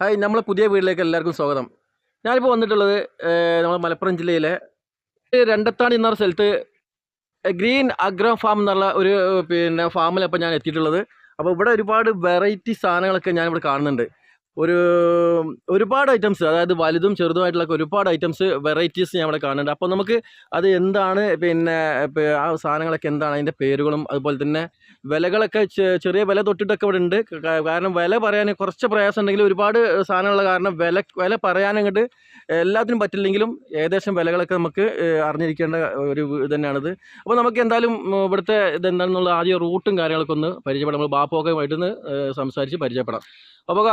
Hi നമ്മളെ പുതിയ വീട്ടിലേക്ക് എല്ലാവർക്കും സ്വാഗതം. ഞാനിപ്പോൾ വന്നിട്ടുള്ളത് നമ്മൾ മലപ്പുറം ജില്ലയിലെ രണ്ടത്താണി എന്ന സ്ഥലത്ത് ഗ്രീൻ അഗ്രോ ഫാം എന്നുള്ള ഒരു പിന്നെ ഫാമിലപ്പോൾ ഞാൻ എത്തിയിട്ടുള്ളത്. അപ്പോൾ ഇവിടെ ഒരുപാട് വെറൈറ്റി സാധനങ്ങളൊക്കെ ഞാനിവിടെ കാണുന്നുണ്ട്. ഒരു ഒരുപാട് ഐറ്റംസ് അതായത് വലുതും ചെറുതുമായിട്ടുള്ള ഒരുപാട് ഐറ്റംസ് വെറൈറ്റീസ് ഞാൻ ഇവിടെ കാണുന്നുണ്ട്. അപ്പോൾ നമുക്ക് അത് എന്താണ്? പിന്നെ ആ സാധനങ്ങളൊക്കെ എന്താണ്? അതിന്റെ പേരുകളും അതുപോലെ തന്നെ വിലകളൊക്കെ ചെറിയ വില തൊട്ടിട്ടൊക്കെ ഇവിടെ ഉണ്ട്. കാരണം വില പറയാൻ കുറച്ച് പ്രയാസം ഉണ്ടെങ്കിലും ഒരുപാട് സാധനമുള്ള കാരണം വില വില പറയാനങ്ങോട്ട് എല്ലാത്തിനും പറ്റില്ലെങ്കിലും ഏകദേശം വിലകളൊക്കെ നമുക്ക് അറിഞ്ഞിരിക്കേണ്ട ഒരു ഇത് തന്നെയാണിത് അപ്പോൾ നമുക്ക് എന്തായാലും ഇവിടുത്തെ ഇതെന്താണെന്നുള്ള ആദ്യം റൂട്ടും കാര്യങ്ങളൊക്കെ ഒന്ന് പരിചയപ്പെടാം. നമ്മൾ ബാപ്പൊക്കെ ആയിട്ടൊന്ന് സംസാരിച്ച് പരിചയപ്പെടാം. അപ്പോൾ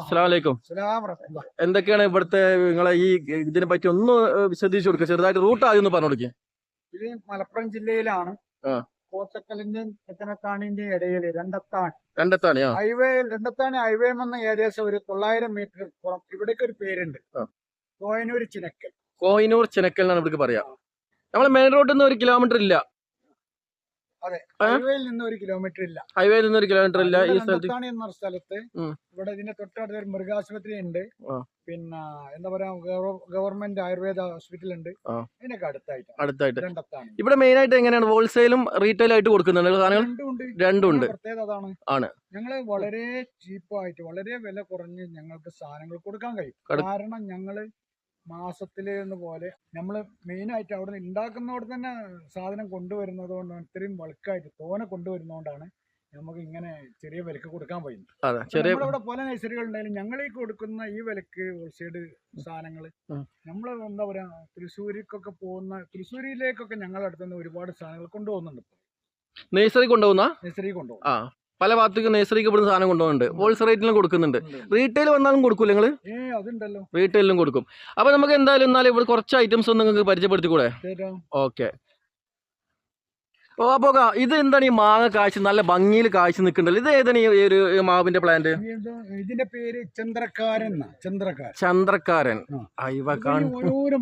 അസ്സാം വലൈക്കും സലാം റഹ്മത്തുള്ളാ. എന്തൊക്കെയാണ് ഇവിടുത്തെ നിങ്ങളെ ഈ ഇതിനെ പറ്റി ഒന്ന് വിശദീച്ചു വിശദീകരിച്ച് കൊടുക്കുക ചെറുതായിട്ട് റൂട്ട് ആദ്യം ഒന്ന് പറഞ്ഞു കൊടുക്കുക ഇത് മലപ്പുറം ജില്ലയിലാണ്. കോത്തക്കലിന്റെയും തെക്കനത്താണിന്റെയും ഇടയിൽ രണ്ടത്താണി. രണ്ടത്താണ് ഹൈവേ രണ്ടത്താണി ഹൈവേ എന്ന ഏകദേശം ഒരു തൊള്ളായിരം മീറ്റർ പുറം ഇവിടേക്ക് ഒരു പേരുണ്ട്. കോയനൂർ ചിനക്കൽ. കോയിനൂർ ചിനക്കൽ എന്നാണ് ഇവിടേക്ക് പറയാ. നമ്മളെ മെയിൻ റോഡിൽ നിന്ന് ഒരു കിലോമീറ്റർ ഇല്ല. അതെ ഹൈവേയിൽ നിന്ന് ഒരു കിലോമീറ്റർ ഇല്ല. ഹൈവേയിൽ നിന്ന് ഒരു കിലോമീറ്റർ ഇല്ല ഈ സ്ഥലത്ത്. എന്ന സ്ഥലത്ത് ഇവിടെ ഇതിന്റെ തൊട്ടടുത്ത് ഒരു മൃഗാശുപത്രി ഉണ്ട്. പിന്നെ എന്താ പറയാ ഗവൺമെന്റ് ആയുർവേദ ഹോസ്പിറ്റൽ ഉണ്ട്. അതിനൊക്കെ അടുത്തായിട്ട്. അടുത്തായിട്ട് ഇവിടെ മെയിൻ ആയിട്ട് എങ്ങനെയാണ്? ഹോൾസെയിലും റീറ്റെയിൽ ആയിട്ട് കൊടുക്കുന്നുണ്ട് സാധനങ്ങൾ? രണ്ടുണ്ട് പ്രത്യേകത അതാണ്. ആണ്. ഞങ്ങൾ വളരെ ചീപ്പായിട്ട് വളരെ വില കുറഞ്ഞ് ഞങ്ങൾക്ക് സാധനങ്ങൾ കൊടുക്കാൻ കഴിയും. കാരണം ഞങ്ങൾ മാസത്തിൽ എന്ന് പോലെ നമ്മൾ മെയിൻ ആയിട്ട് അവിടെ നിന്ന് ഉണ്ടാക്കുന്നവിടെ തന്നെ സാധനം കൊണ്ടുവരുന്നത് കൊണ്ടാണ് ഇത്രയും ബൾക്കായിട്ട് തോനെ കൊണ്ടുവരുന്നതുകൊണ്ടാണ് നമുക്ക് ഇങ്ങനെ ചെറിയ വിലക്ക് കൊടുക്കാൻ പറ്റുന്നത് നമ്മളിവിടെ പല നഴ്സറികൾ ഉണ്ടായാലും ഞങ്ങൾ ഈ കൊടുക്കുന്ന ഈ വിലക്ക് ഹോൾസെയിൽ സാധനങ്ങൾ. നമ്മൾ എന്താ പറയാ തൃശ്ശൂരിക്കൊക്കെ പോകുന്ന തൃശ്ശൂരിലേക്കൊക്കെ ഞങ്ങളുടെ അടുത്തുനിന്ന് ഒരുപാട് സാധനങ്ങൾ കൊണ്ടുപോകുന്നുണ്ട് നഴ്സറി കൊണ്ടുപോകുന്ന? നഴ്സറി കൊണ്ടുപോകും. പല ഭാഗത്തേക്ക് നേഴ്സറിക്ക് ഇവിടുന്ന് സാധനം കൊണ്ടുപോകുന്നുണ്ട്. ഹോൾസെയിൽ റേറ്റിലും കൊടുക്കുന്നുണ്ട്. റീറ്റെയിൽ വന്നാലും കൊടുക്കൂല നിങ്ങൾ റീറ്റെയിലും കൊടുക്കും. അപ്പോൾ നമുക്ക് എന്തായാലും എന്നാലും ഇവിടെ കുറച്ച് ഐറ്റംസ് ഒന്ന് നിങ്ങൾക്ക് പരിചയപ്പെടുത്തിക്കൂടെ? ഓക്കെ. ഓ അപ്പോൾ ഇത് എന്താണ് ഈ മാങ്ങ കാഴ്ച? നല്ല ഭംഗിയിൽ കാഴ്ച നിൽക്കണ്ടല്ലോ ഇത് ഏതാണ് ഈ ഒരു മാവിന്റെ പ്ലാന്റ് ഇതിന്റെ പേര് ചന്ദ്രക്കാരൻ ചന്ദ്രക്കാരൻ. ചന്ദ്രക്കാരൻ. അയവ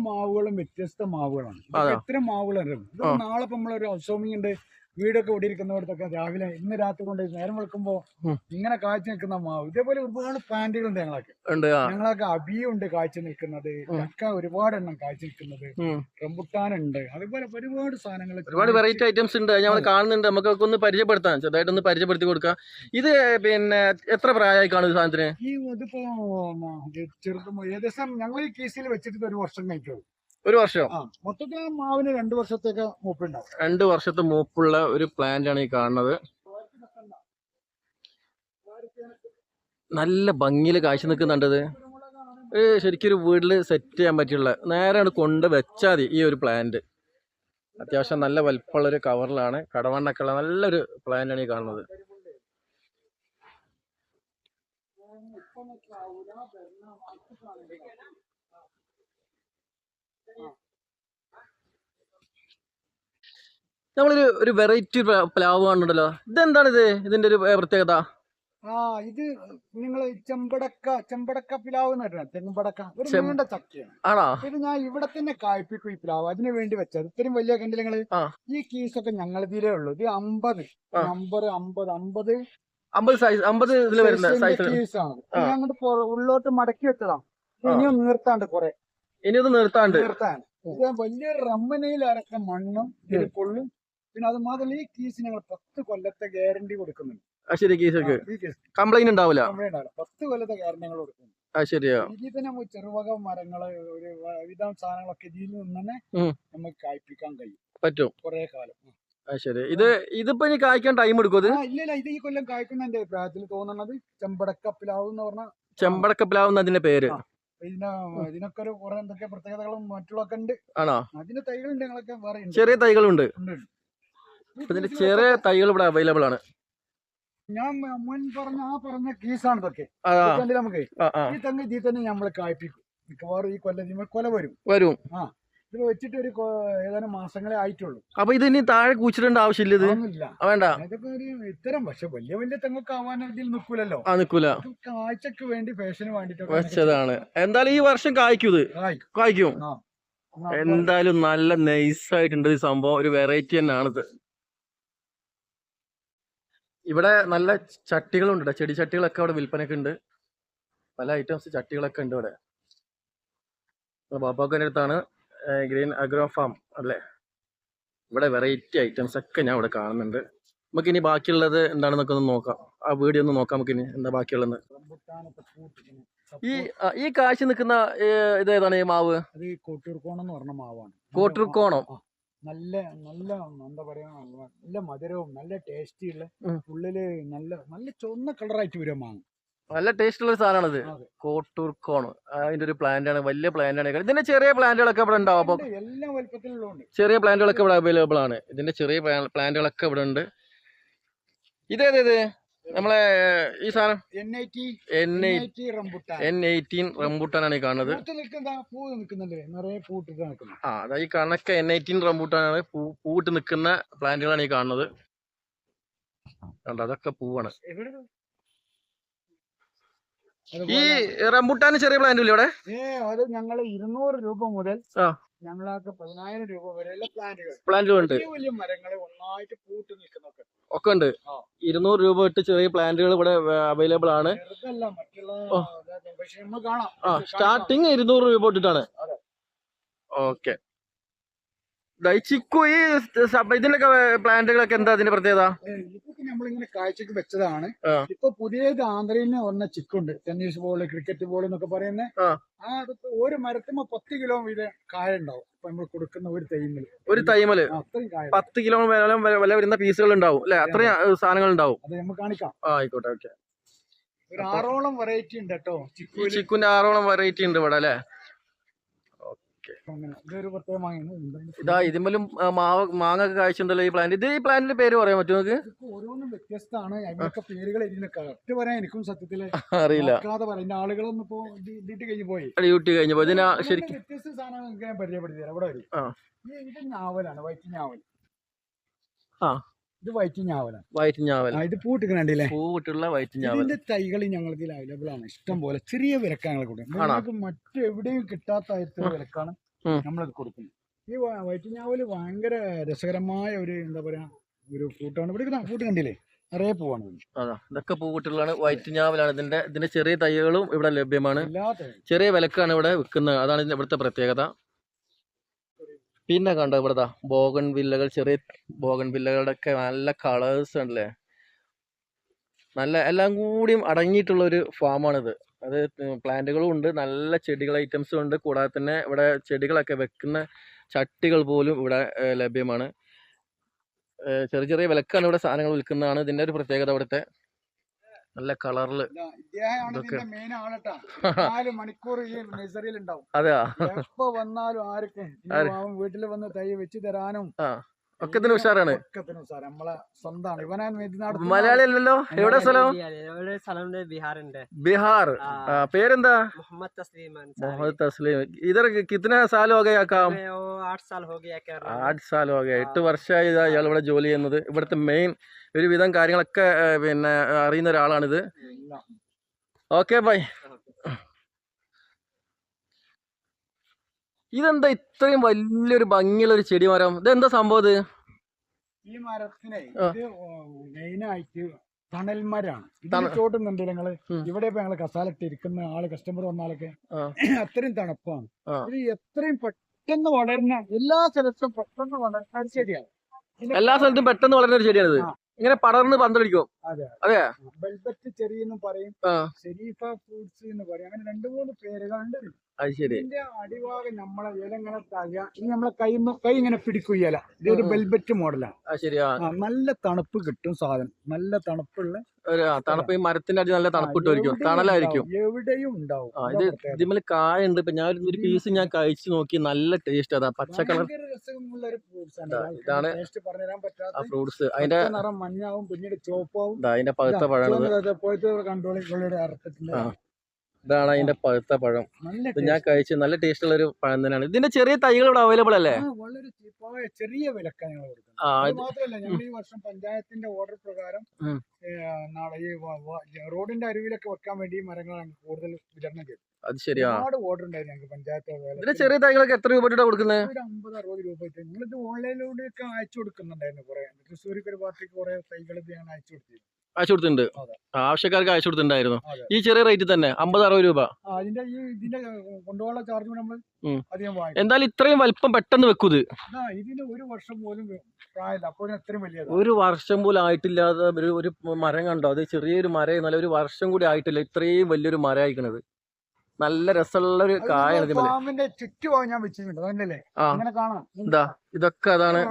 മാവുകളും വ്യത്യസ്ത മാവുകളാണ്. എത്ര ആ. നാളെ നമ്മളൊരു ഹൗസ് ഉണ്ട് വീടൊക്കെ ഓടിയിരിക്കുന്നവർക്കൊക്കെ രാവിലെ ഇന്ന് രാത്രി കൊണ്ട് നേരം വെളുക്കുമ്പോ ഇങ്ങനെ കാഴ്ച നിൽക്കുന്ന മാവ്. ഇതേപോലെ ഒരുപാട് പ്ലാന്റുകളുണ്ട് ഞങ്ങളൊക്കെ. ഉണ്ട് ഞങ്ങളൊക്കെ ഞങ്ങളൊക്കെ അബിയുണ്ട് കാഴ്ച നിൽക്കുന്നത്. ചക്ക ഒരുപാട് എണ്ണം കാഴ്ച നിൽക്കുന്നത്. റംബുട്ടാനുണ്ട്. അതുപോലെ ഒരുപാട് സാധനങ്ങൾ ഒരുപാട് വെറൈറ്റി ഐറ്റംസ് ഉണ്ട്. ഞങ്ങൾ കാണുന്നുണ്ട്. നമുക്ക് ഒന്ന് പരിചയപ്പെടുത്താം. ചെറുതായിട്ടൊന്ന് പരിചയപ്പെടുത്തി കൊടുക്കാം. ഇത് പിന്നെ എത്ര പ്രായമായി കാണും സാധനത്തിന്? ഈ ഇതിപ്പോ ചെറുപ്പം ഏകദേശം ഞങ്ങൾ ഈ കേസിൽ വെച്ചിട്ട് ഒരു വർഷം കഴിക്കുള്ളൂ ഒരു വർഷം. മൊത്തത്തിൽ മാവിന് രണ്ടു വർഷത്തേക്ക് മൂപ്പുണ്ടാവും. രണ്ട് വർഷത്തെ മൂപ്പുള്ള ഒരു പ്ലാന്റ് ആണ് ഈ കാണുന്നത്. നല്ല ഭംഗിയിൽ കാഴ്ച നിൽക്കുന്നുണ്ടത്. ശരിക്കും ഒരു വീട്ടിൽ സെറ്റ് ചെയ്യാൻ പറ്റിയുള്ള നേരെയാണ് കൊണ്ട് വെച്ചാൽ മതി ഈ ഒരു പ്ലാന്റ് അത്യാവശ്യം നല്ല വലിപ്പമുള്ള ഒരു കവറിലാണ് കടവണ്ണൊക്കെ ഉള്ള നല്ലൊരു പ്ലാന്റ് ആണ് ഈ കാണുന്നത്. നമ്മളൊരു ഒരു വെറൈറ്റി പ്ലാവ് കാണുന്നുണ്ടല്ലോ. ഇതെന്താണ് ഇത് ഇതിന്റെ ഒരു പ്രത്യേകത? ആ ഇത് നിങ്ങൾ ചെമ്പടക്ക ചെമ്പടക്ക പിലാവ് ചെമ്പടക്ക. ഒരു നീണ്ട ചക്കയാണ്. ആണോ? ഇത് ഞാൻ ഇവിടെ തന്നെ കായ്പിക്കും ഈ പിലാവ്. അതിനു വേണ്ടി വെച്ചത്. ഇത്രയും വലിയ കണ്ടില്ല നിങ്ങൾ. ഈ കീസൊക്കെ ഞങ്ങൾ തീരെ ഉള്ളൂ. ഇത് അമ്പത്. നമ്പർ അമ്പത് അമ്പത്. അമ്പത് സൈസ് അമ്പത് ഇതിൽ വരുന്ന സൈസ് കീസാണ്. ഞാൻ അങ്ങോട്ട് ഉള്ളോട്ട് മടക്കി വെച്ചതാ. ഇനിയും നിർത്താണ്ട് കൊറേ. ഇനി ഇത് നിർത്താണ്ട്. നിർത്താൻ വലിയ വലിയൊരു റമ്മനയിൽ അരക്ക മണ്ണും കൊള്ളും പിന്നെ അത് മാത്രമല്ല ഈ കീസ് ഞങ്ങൾ പത്ത് കൊല്ലത്തെ ഗ്യാരണ്ടി കൊടുക്കുന്നുണ്ട്. ശരി കേസ് കംപ്ലൈന്റ് ഉണ്ടാവില്ല? Complaint ആവില്ല. പത്ത് കൊല്ലത്തെ ഗ്യാരണ്ടി ഞങ്ങൾ കൊടുക്കുന്നുണ്ട്. ശരിയാ. ഇതിൽ തന്നെ നമുക്ക് ചെറുവക മരങ്ങൾ ഒരു വിധം സാധനങ്ങളൊക്കെ ഇതിൽ നിന്ന് തന്നെ നമുക്ക് കായ്പിക്കാൻ കഴിയും. പറ്റും. കുറെ കാലം. ശരി. ഇത് ഇതിപ്പോ ഇനി കായ്ക്കാൻ ടൈം എടുക്കും ഇല്ല ഇല്ല. ഇത് ഈ കൊല്ലം കായ്ക്കുന്ന എന്റെ അഭിപ്രായത്തിൽ തോന്നുന്നത് ചെമ്പടക്കപ്പിലാവ് എന്ന് പറഞ്ഞാൽ ചെമ്പടക്കപ്പിലാവുന്ന അതിന്റെ പേര്. ഇതിന് ഇതിനൊക്കെ ഒരു കുറെ എന്തൊക്കെ പ്രത്യേകതകളും മറ്റുള്ളതൊക്കെ ഉണ്ട്. ആണോ? അതിന്റെ തൈകളുണ്ട് ഞങ്ങളൊക്കെ വേറെ ചെറിയ തൈകളുണ്ട്. ഉണ്ട്, ഇതിന്റെ ചെറിയ തൈകൾ ഇവിടെ അവൈലബിൾ ആണ്. ഞാൻ മുൻ പറഞ്ഞ ആ പറഞ്ഞ കേസാണ് ഇതൊക്കെ ആ ആ, ഇത് നമുക്ക്? ആ ആ. ഈ തെങ്ങ് ഇതിൽ തന്നെ നമ്മൾ കായ്പിക്കും മിക്കവാറും ഈ കൊല്ലം കൊല വരും. വരും. ഇത് വെച്ചിട്ട് ഒരു ഏതാനും മാസങ്ങളെ ആയിട്ടുള്ളൂ. അപ്പൊ ഇത് ഇനി താഴെ കൂച്ചിടേണ്ട ആവശ്യമില്ല ഇത്? വേണ്ട. ഇതൊക്കെ ഒരു ഇത്തരം പക്ഷെ വലിയ വലിയ തെങ്ങൊക്കെ ആവാൻ ഇതിൽ നിൽക്കൂലല്ലോ. ആ നിക്കൂല ഇത് കാഴ്ചക്ക് വേണ്ടി ഫാഷന് വേണ്ടിട്ടൊക്കെ വെച്ചതാണ്. എന്തായാലും ഈ വർഷം കായ്ക്കും ഇത്. കായ്ക്കും. ആ. ആ, എന്തായാലും നല്ല നൈസ് ആയിട്ടുണ്ട് ഈ സംഭവം. ഒരു വെറൈറ്റി തന്നെയാണ് ഇത് ഇവിടെ നല്ല ചട്ടികളുണ്ട് ട്ടോ. ചെടി ചട്ടികളൊക്കെ അവിടെ വിൽപ്പനക്ക് ഉണ്ട്. പല ഐറ്റംസ് ചട്ടികളൊക്കെ ഉണ്ട് ഇവിടെ. ബാബാക്കന്റെ അടുത്താണ് ഗ്രീൻ അഗ്രോ ഫാം അല്ലേ? ഇവിടെ വെറൈറ്റി ഐറ്റംസ് ഒക്കെ ഞാൻ ഇവിടെ കാണുന്നുണ്ട്. നമുക്ക് ഇനി ബാക്കിയുള്ളത് എന്താണെന്നൊക്കെ ഒന്ന് നോക്കാം. ആ വീഡിയോ ഒന്ന് നോക്കാം നമുക്ക് ഇനി എന്താ ബാക്കിയുള്ളത് ഈ ഈ കാശ് നിൽക്കുന്ന ഇത് ഏതാണ് ഈ മാവ്? അത് കോണം എന്ന് പറഞ്ഞ മാവാണ്. കോട്ടൂർക്കോണം. ആ, നല്ല നല്ല എന്താ പറയാ നല്ല മധുരവും നല്ല ടേസ്റ്റിയുള്ള ഉള്ള ഉള്ളിൽ നല്ല നല്ല ചുവന്ന കളറായിട്ട് വരും മാങ്ങ. നല്ല ടേസ്റ്റ് ഉള്ള സാധനമാണ് സാധനമാണിത്. കോട്ടൂർ കോൺ അതിന്റെ ഒരു പ്ലാന്റ് ആണ് വലിയ പ്ലാന്റ് ആണ്. ഇതിന്റെ ചെറിയ പ്ലാന്റുകളൊക്കെ ഇവിടെ ഉണ്ടാവും അപ്പോൾ ഉണ്ട്, എല്ലാ വലുപ്പത്തിലുള്ളതുണ്ട്. ചെറിയ പ്ലാന്റുകളൊക്കെ ഇവിടെ അവൈലബിൾ ആണ്. ഇതിന്റെ ചെറിയ പ്ലാന്റുകളൊക്കെ ഇവിടെ ഉണ്ട്. ഇതേതേത്? നമ്മളെ ഈ സാധനം എൻ എയ്റ്റീൻ റംബൂട്ടാനാണ് ഈ കാണുന്നത്. ആ അതാ ഈ കണക്ക് എൻ എയ്റ്റീൻ റംബൂട്ടാനാണ് പൂ പൂവിട്ട് നിൽക്കുന്ന പ്ലാന്റുകളാണ് ഈ കാണുന്നത്. കണ്ടോ അതൊക്കെ പൂവാണ്. ഈ റംബുട്ടാന് ചെറിയ പ്ലാന്റ് ഇല്ല ഇവിടെ അത് ഞങ്ങൾ ഇരുന്നൂറ് രൂപ മുതൽ ഞങ്ങൾക്ക് ഞങ്ങളൊക്കെ പതിനായിരം രൂപ വരെയുള്ള പ്ലാന്റുകൾ പ്ലാന്റുകളുണ്ട് വലിയ വലിയ മരങ്ങൾ ഒന്നായിട്ട് പൂട്ട് നിൽക്കുന്നൊക്കെ. ഒക്കെ ഉണ്ട്. ഇരുന്നൂറ് രൂപ ഇട്ട് ചെറിയ പ്ലാന്റുകൾ ഇവിടെ അവൈലബിൾ ആണ്. സ്റ്റാർട്ടിങ് ഇരുന്നൂറ് രൂപ ഇട്ടിട്ടാണ്. ഓക്കെ. ചിക്കു ഈ പ്ലാന്റുകളൊക്കെ എന്താ അതിന്റെ പ്രത്യേകത? നമ്മളിങ്ങനെ കാഴ്ചക്ക് വെച്ചതാണ്. ഇപ്പൊ പുതിയത് ആന്ധ്രയിൽ വന്ന ചിക്കുണ്ട്. ടെന്നീസ് ബോൾ ക്രിക്കറ്റ് ബോൾ എന്നൊക്കെ പറയുന്നത് ആ. അതിപ്പോ ഒരു മരത്തുമ്പോ പത്ത് കിലോ വീതം കായ ഉണ്ടാവും ഇപ്പൊ നമ്മൾ കൊടുക്കുന്ന ഒരു തൈമിൽ. ഒരു തൈമൽ? പത്ത് കിലോ വില വരുന്ന പീസുകൾ ഉണ്ടാവും. അല്ലെ? അത്രയും സാധനങ്ങൾ ഉണ്ടാവും. അത് നമുക്ക് കാണിക്കാം. ആയിക്കോട്ടെ ഓക്കെ. ഒരു ആറോളം വെറൈറ്റി ഉണ്ട് കേട്ടോ ചിക്കുന്റെ ആറോളം വെറൈറ്റി ഉണ്ട് ഇവിടെ അല്ലെ? അങ്ങനെ ഇതൊരു പ്രത്യേക വാങ്ങുന്നു ഇതാ ഇതിന്മേലും ആ, മാവ് മാങ്ങ ഒക്കെ കാഴ്ചയുണ്ടല്ലോ ഈ പ്ലാന്റ് ഇത് ഈ പ്ലാന്റിന്റെ പേര് പറയാൻ പറ്റുമോ നിങ്ങൾക്ക് ഓരോന്നും വ്യത്യസ്തമാണ്. അതിനൊക്കെ പേരുകൾ ഇതിന് കറക്റ്റ് പറയാൻ എനിക്കും സത്യത്തിൽ അറിയില്ല. ആളുകളൊന്നും ഇപ്പോ ഡ്യൂട്ടി കഴിഞ്ഞ് പോയി. ഡ്യൂട്ടി ഇതിനാ ശരിക്കും വ്യത്യസ്ത സാധനങ്ങൾ ഞാൻ പരിചയപ്പെടുത്തി തരാം. ഇവിടെ വരും. ഇത് ഞാവലാണ്. വൈറ്റ് ഞാവൽ. ആ. ഇത് വൈറ്റ് ഞാവലാണ് വൈറ്റ് ഞാവൽ. ആ, ഇത് പൂട്ടിക്കണണ്ടില്ലേ? പൂവിട്ടുള്ള വൈറ്റ് ഞാവൽ. ഇതിന്റെ തൈകൾ ഞങ്ങൾക്ക് അവൈലബിൾ ആണ്. ഇഷ്ടം പോലെ ചെറിയ വിലക്കാണ് കൊടുക്കുന്നത്. ആണോ? നിങ്ങൾക്ക് മറ്റെവിടെയും കിട്ടാത്ത തരത്തിലുള്ള വിലക്കാണ്. നമ്മളത് കൊടുക്കുന്നത്. ഈ വൈറ്റ് ഞാവൽ ഭയങ്കര രസകരമായ ഒരു എന്താ പറയാ ഒരു ഫ്രൂട്ടാണ് ഇവിടെ പൂട്ട് കണ്ടില്ലേ നിറയെ പൂവാണ്. അതാ ഇതൊക്കെ പൂവിട്ടുള്ളതാണ് വൈറ്റ് ഞാവലാണ്. ഇതിന്റെ ഇതിന്റെ ചെറിയ തൈകളും ഇവിടെ ലഭ്യമാണ്. ചെറിയ വിലക്കാണ് ഇവിടെ വിൽക്കുന്നത്. അതാണ് ഇതിന്റെ ഇവിടുത്തെ പ്രത്യേകത. പിന്നെ കണ്ടോ ഇവിടുത്തെ ബോഗൺ വില്ലകൾ ചെറിയ ബോഗൺ വില്ലകളുടെ ഒക്കെ നല്ല കളേഴ്സ് ഉണ്ടല്ലേ നല്ല എല്ലാം കൂടിയും അടങ്ങിയിട്ടുള്ള ഒരു ഫാമാണിത് അത് പ്ലാന്റുകളും ഉണ്ട് നല്ല ചെടികൾ ഐറ്റംസും ഉണ്ട്. കൂടാതെ തന്നെ ഇവിടെ ചെടികളൊക്കെ വെക്കുന്ന ചട്ടികൾ പോലും ഇവിടെ ലഭ്യമാണ്. ചെറിയ ചെറിയ വിലക്കാണ് ഇവിടെ സാധനങ്ങൾ വിൽക്കുന്നതാണ്. ഇതിന്റെ ഒരു പ്രത്യേകത ഇവിടുത്തെ നല്ല കളറിൽ നാല് മണിക്കൂർ ഈ നഴ്സറിയിൽ ഉണ്ടാവും അതെയാ? എപ്പോ വന്നാലും ആർക്കും? വീട്ടിൽ വന്ന് തൈ വെച്ച് തരാനും ഒക്കത്തിന് ഉഷാറാണ്. മലയാളി അല്ലല്ലോ? എവിടെ സ്ഥലം? ബീഹാർ. പേരെന്താ? മുഹമ്മദ് തസ്ലീം ഇതർ കിത്തന സാൽ ഹോ ഗയാ കാം ആറ് എട്ട് വർഷമായി ഇതാ ഇയാൾ ഇവിടെ ജോലി ചെയ്യുന്നത്. ഇവിടുത്തെ മെയിൻ ഒരുവിധം കാര്യങ്ങളൊക്കെ പിന്നെ അറിയുന്ന ഒരാളാണിത്. Okay bye. ഇതെന്താ ഇത്രയും വലിയൊരു ഭംഗിയുള്ള ഒരു ചെടി മരം ഇതെന്താ സംഭവം ഇത്? ഈ മരത്തിനെ മെയിനായിട്ട് തണൽ മരാണ് ചോട്ടുന്നുണ്ട് ഞങ്ങൾ ഇവിടെ ഇപ്പൊ ഞങ്ങൾ കസാലട്ട് ഇരിക്കുന്ന ആൾ കസ്റ്റമർ വന്നാലൊക്കെ അത്രയും തണുപ്പാണ്. ഇത് എത്രയും പെട്ടെന്ന് വളരുന്ന എല്ലാ സ്ഥലത്തും പെട്ടെന്ന് വളരുന്ന ഒരു ചെടിയാണ്. എല്ലാ സ്ഥലത്തും പെട്ടെന്ന് വളരുന്ന ഒരു ചെടിയാണിത്. ആ. ഇങ്ങനെ പടർന്ന് പന്തലിക്കും അതെ. ബെൽബറ്റ് വെൽബറ്റ് ചെറി എന്ന് പറയും. ഷെരീഫ ഫ്രൂട്ട്സ് എന്ന് പറയും. അങ്ങനെ രണ്ടു മൂന്ന് പേരുകളുണ്ട്. അത് ശരി. ഇതിന്റെ അടിഭാഗം നമ്മളെ ഇല ഇങ്ങനെ തഴ ഇനി നമ്മളെ കൈ കൈ ഇങ്ങനെ പിടിക്കും ഇല. ഇതൊരു. വെൽബറ്റ് മോഡലാണ് നല്ല തണുപ്പ് കിട്ടും സാധനം. നല്ല തണുപ്പുള്ള തണുപ്പ് ഈ മരത്തിന്റെ അടി നല്ല തണുപ്പ് എവിടെയും തണലായിരിക്കും. എവിടെയും ഉണ്ടാവും. ഇത് പ്രത്യേകത. കായ ഉണ്ട് ഇപ്പൊ ഞാൻ ഒരു- പീസ് ഞാൻ കഴിച്ചു നോക്കി നല്ല ടേസ്റ്റ് അതാ പച്ച കളർ ഇതാണ് ആ ഫ്രൂട്ട്സ് അതിന്റെ നിറം മഞ്ഞാവും പിന്നീട് ചുവപ്പാവും. അതിന്റെ പഴുത്ത പഴമാണിത് ഇതാണ് അതിന്റെ പഴുത്ത പഴം. ഇത് ഞാൻ കഴിച്ചു നല്ല ടേസ്റ്റ് ഉള്ള ഒരു പഴം തന്നെയാണ്. ഇതിന്റെ ചെറിയ തൈകൾ ഇവിടെ അവൈലബിൾ അല്ലേ ചെറിയ വിലക്കാണ് ഞങ്ങൾ കൊടുക്കുന്നത്. മാത്രമല്ല ഞങ്ങൾ ഈ വർഷം പഞ്ചായത്തിന്റെ ഓർഡർ പ്രകാരം. നാളെ ഈ റോഡിന്റെ അരുവിലൊക്കെ വെക്കാൻ വേണ്ടി മരങ്ങൾ കൂടുതൽ വിതരണം ചെയ്തു അത് ശരിയാ. ഒരുപാട് ഓർഡർ ഉണ്ടായിരുന്നു ഞങ്ങൾക്ക് പഞ്ചായത്ത് ഇതിന്റെ ചെറിയ തൈകളൊക്കെ എത്ര രൂപ കൊടുക്കുന്നത് ഒരു അമ്പത് അറുപത് രൂപ ഓൺലൈനിലൂടെ ഒക്കെ അയച്ചു കൊടുക്കുന്നുണ്ടായിരുന്നു കുറെ. തൃശ്ശൂർക്ക് ഒരു പാർട്ടിക്ക് കുറെ തൈകൾ ഇത് ഞാൻ അയച്ചു കൊടുത്തിരുന്നു. അയച്ചു കൊടുത്തിട്ടുണ്ട്. ആവശ്യക്കാർക്ക് അയച്ചു കൊടുത്തിട്ടുണ്ടായിരുന്നു. ഈ ചെറിയ റേറ്റ് തന്നെ അമ്പത് അറുപത് രൂപ അതിന്റെ ഈ ഇതിന്റെ കൊണ്ടുപോകാനുള്ള ചാർജ് നമ്മൾ. അധികം എന്തായാലും ഇത്രയും വലിപ്പം പെട്ടെന്ന് വെക്കൂത് ഇതിന് ഒരു വർഷം പോലും ഒരു വർഷം പോലും ആയിട്ടില്ലാതെ ഒരു ഒരു മരം കണ്ടോ? അത് ചെറിയൊരു മരം നല്ല ഒരു വർഷം കൂടി ആയിട്ടില്ല. ഇത്രയും വലിയൊരു മരം ആയിക്കണത്. നല്ല രസമുള്ള ഒരു കായാണ് ചുറ്റുഭാഗം ഞാൻ വെച്ചിട്ടുണ്ട്. ഇതൊക്കെ അതാണ്.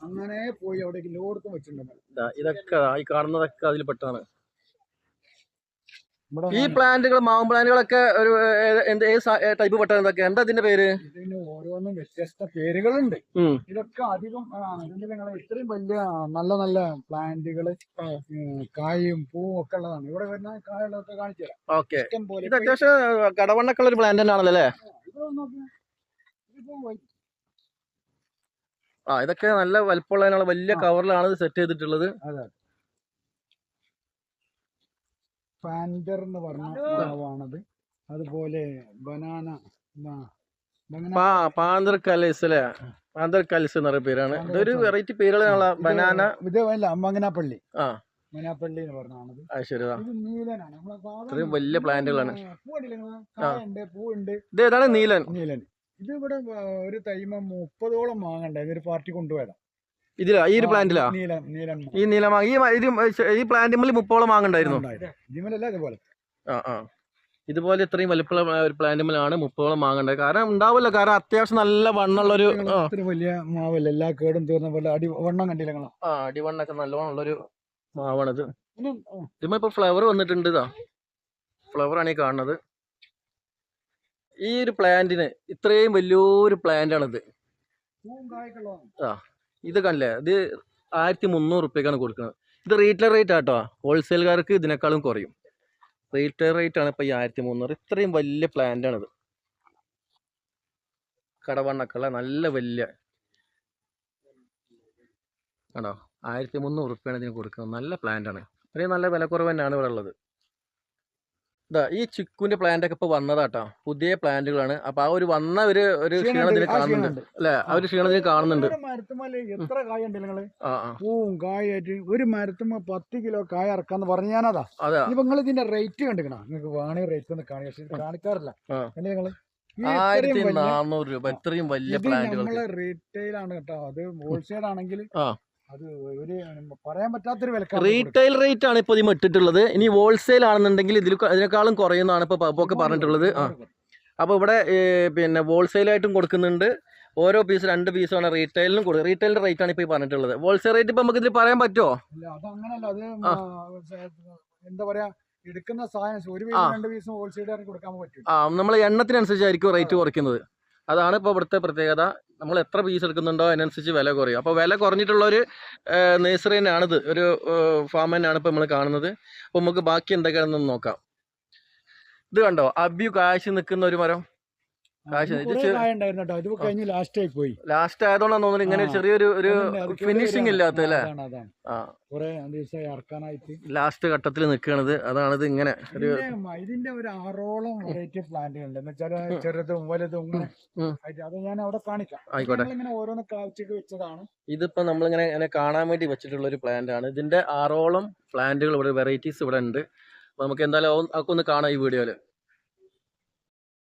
അങ്ങനെ പോയി അവിടേക്ക് ലോഡത്തും വെച്ചിട്ടുണ്ട്. ഇതാ ഇതൊക്കെ ഈ കാണുന്നതൊക്കെ അതിൽ പെട്ടാണ്. ഈ പ്ലാന്റുകൾ മാവും പ്ലാന്റുകളൊക്കെ ഒരു എന്ത് ഏത് ടൈപ്പ് എന്തൊക്കെ എന്താ ഇതിന്റെ പേര്? ഇതിന് ഓരോന്നും വ്യത്യസ്ത പേരുകളുണ്ട്. ഇതൊക്കെ അധികം നിങ്ങളെ ഇത്രയും വലിയ നല്ല നല്ല പ്ലാന്റുകൾ കായും പൂവും ഒക്കെ ഉള്ളതാണ്. ഇവിടെ വരുന്ന കായുള്ളതൊക്കെ കാണിച്ചു തരാം. ഓക്കെ. ഇത് അത്യാവശ്യം കടവണ്ണക്കുള്ള ഒരു പ്ലാന്റ് തന്നെയാണല്ലോ അല്ലേ. ഇതിപ്പോ ആ ഇതൊക്കെ നല്ല വലിപ്പമുള്ളതിനുള്ള വലിയ ആ. കവറിലാണ് ഇത് സെറ്റ് ചെയ്തിട്ടുള്ളത്. ഫാൻഡർ എന്ന് പറഞ്ഞ മാവാണത്. അതുപോലെ ബനാന പാന്തർ കലീസ് അല്ലേ? പാന്തർ കലീസ് എന്ന് പറയുന്ന പേരാണ്. ഇതൊരു വെറൈറ്റി പേരുകളാണുള്ള ബനാന. ഇത് അല്ല മങ്ങനാപ്പള്ളി. ആ. മങ്ങനാപ്പള്ളി എന്ന് പറഞ്ഞാണത്. അത് ശരിതാ ഇത്രയും വലിയ പ്ലാന്റുകളാണ് ഇത് ഏതാണ്? നീലൻ. നീലൻ. ഇത് ഇവിടെ ഒരു തൈമ മുപ്പതോളം വാങ്ങണ്ട ഇതൊരു പാർട്ടി കൊണ്ടുപോയതാ. ഇതിലാ? ഈ ഒരു പ്ലാന്റിലാ? ഈ നീലമാ ഈ ഇത് ഈ പ്ലാന്റിൽ മുപ്പോളം വാങ്ങണ്ടായിരുന്നു ഇതിമലല്ല ഇതുപോലെ. ആ ആ. ഇതുപോലെ ഇത്രയും വലിപ്പമുള്ള ഒരു പ്ലാന്റുമ്മലാണ് മുപ്പോളം വാങ്ങേണ്ടത് കാരണം ഉണ്ടാവില്ല. കാരണം അത്യാവശ്യം നല്ല വണ്ണുള്ള ഒരു വലിയ മാവല്ല? എല്ലാ കേടും തീർന്ന പോലെ അടി വണ്ണം കണ്ടില്ല ആ അടിവണ്ണൊക്കെ നല്ലോണം ഉള്ളൊരു മാവാണിത് ഇതിമ്മ ഇപ്പൊ ഫ്ലവർ വന്നിട്ടുണ്ട് ഇതാ. ഫ്ലവർ ആണ് ഈ കാണുന്നത്. ഈ ഒരു പ്ലാന്റിന് ഇത്രയും വലിയൊരു പ്ലാന്റ് ആ ഇത് കണ്ടില്ലേ? ഇത് ആയിരത്തി മുന്നൂറ് റുപ്യക്കാണ് കൊടുക്കുന്നത്. ഇത് റീറ്റെയിൽ റേറ്റ് ആട്ടോ. ഹോൾസെയിൽകാർക്ക് ഇതിനേക്കാളും കുറയും. റീറ്റെയിൽ റേറ്റ് ആണ് ഇപ്പൊ ഈ ആയിരത്തി മുന്നൂറ്. ഇത്രയും വലിയ പ്ലാന്റ് ആണിത്. കടവണ്ണക്കുള്ള നല്ല വലിയ. ആണോ? ആയിരത്തി മുന്നൂറ് റുപ്യാണ് ഇതിന് കൊടുക്കുന്നത്. നല്ല പ്ലാന്റാണ് ആണ്. ഇത്രയും നല്ല വിലക്കുറവ് തന്നെയാണ് ഇവിടെ ഉള്ളത്. ഇതാ ഈ ചിക്കുന്റെ പ്ലാന്റ് ഒക്കെ ഇപ്പൊ വന്നതാട്ടോ. പുതിയ പ്ലാന്റുകളാണ് അപ്പൊ ആ ഒരു വന്ന ഒരു ഒരു ക്ഷീണം ക്ഷീണമുണ്ട്, ഇതിന് ആ കാണുന്നുണ്ട്. അല്ലെ? ആ ഒരു ക്ഷീണത്തിന് കാണുന്നുണ്ട്. എത്ര കായുണ്ട് നിങ്ങൾ? ആ ആ. പൂവും കായായിട്ട് ഒരു മരത്തുമ്മ പത്ത് കിലോ കായ ഇറക്കാന്ന് പറഞ്ഞു ഞാനതാ. അതാ. നിങ്ങൾ ഇതിന്റെ റേറ്റ് കണ്ടിക്കണ? നിങ്ങൾക്ക് വേണമെങ്കിൽ റേറ്റ് ഒന്ന് കാണുക. പക്ഷെ കാണിക്കാറില്ല. അല്ലേ നിങ്ങൾ? ആയിരത്തി നാനൂറ് രൂപ. ഇത്രയും വലിയ പ്ലാന്റുകൾ റീറ്റെയിൽ ആണ് കേട്ടോ. അത് ഹോൾസെയിൽ ആണെങ്കിൽ. അത് ഒരു പറയാൻ പറ്റാത്തൊരു വിലക്കാണ് റീറ്റെയിൽ റേറ്റ് ആണ് ഇപ്പൊ ഇതിന് ഇട്ടിട്ടുള്ളത്. ഇനി ഹോൾസെയിൽ ആണെന്നുണ്ടെങ്കിൽ ഇതിൽ അതിനേക്കാളും കുറയുന്നതാണ് ഇപ്പൊ പപ്പൊക്കെ പറഞ്ഞിട്ടുള്ളത്. ആ. അപ്പോൾ ഇവിടെ പിന്നെ ഹോൾസെയിലായിട്ടും ആയിട്ടും കൊടുക്കുന്നുണ്ട്. ഓരോ പീസ് രണ്ട് പീസാണ് റീറ്റെയിലിനും കൊടുക്കുക റീറ്റെയിലിന്റെ റേറ്റ് ആണ് ഇപ്പോൾ പറഞ്ഞിട്ടുള്ളത്. ഹോൾസെയിൽ റേറ്റ് ഇപ്പൊ നമുക്ക് ഇതിൽ പറയാൻ പറ്റുമോ അത് എന്താ പറയാ എടുക്കുന്ന സാധനം ഒരു. രണ്ട് പീസും കൊടുക്കാൻ പറ്റും ആ നമ്മൾ എണ്ണത്തിനനുസരിച്ചായിരിക്കും റേറ്റ് കുറയ്ക്കുന്നത്. അതാണ് ഇപ്പോൾ ഇവിടുത്തെ പ്രത്യേകത. നമ്മൾ എത്ര പീസ് എടുക്കുന്നുണ്ടോ അതിനനുസരിച്ച് വില കുറയും. അപ്പോൾ വില കുറഞ്ഞിട്ടുള്ളൊരു നേഴ്സറി തന്നെയാണിത്. ഒരു ഫാം തന്നെയാണ് ഇപ്പോൾ നമ്മൾ കാണുന്നത്. അപ്പോൾ നമുക്ക് ബാക്കി എന്തൊക്കെയാണെന്ന് നോക്കാം. ഇത് കണ്ടോ? അബ്യു കാശ് നിൽക്കുന്ന ഒരു മരം. ഉണ്ടായിരുന്നു കേട്ടോ. ഇത് കഴിഞ്ഞ് ലാസ്റ്റ് ആയി പോയി. ലാസ്റ്റ് ആയതുകൊണ്ടാണ് തോന്നുന്നത് ഇങ്ങനെ. ചെറിയൊരു ഒരു ഫിനിഷിംഗ് ഇല്ലാത്ത അല്ലേ? കുറെ ദിവസമായി ഇറക്കാനായിട്ട്. ലാസ്റ്റ് ഘട്ടത്തിൽ നിൽക്കണത് അതാണ് ഇത് ഇങ്ങനെ ഒരു ഇതിന്റെ ഒരു ആറോളം വെറൈറ്റി പ്ലാന്റുകളുണ്ട് എന്ന് വെച്ചാൽ ചെറുതും വലുതും അത് ഞാൻ അവിടെ കാണിക്കാം. ആയിക്കോട്ടെ. ഇങ്ങനെ ഓരോന്ന് കാഴ്ചക്ക് വെച്ചതാണ്. ഇതിപ്പോ നമ്മളിങ്ങനെ ഇങ്ങനെ കാണാൻ വേണ്ടി വെച്ചിട്ടുള്ള ഒരു പ്ലാന്റ് ആണ്. ഇതിന്റെ ആറോളം പ്ലാന്റുകൾ ഇവിടെ വെറൈറ്റീസ് ഇവിടെ ഉണ്ട്. നമുക്ക് എന്തായാലും അതൊക്കെ ഒന്ന് കാണാം ഈ വീഡിയോയിൽ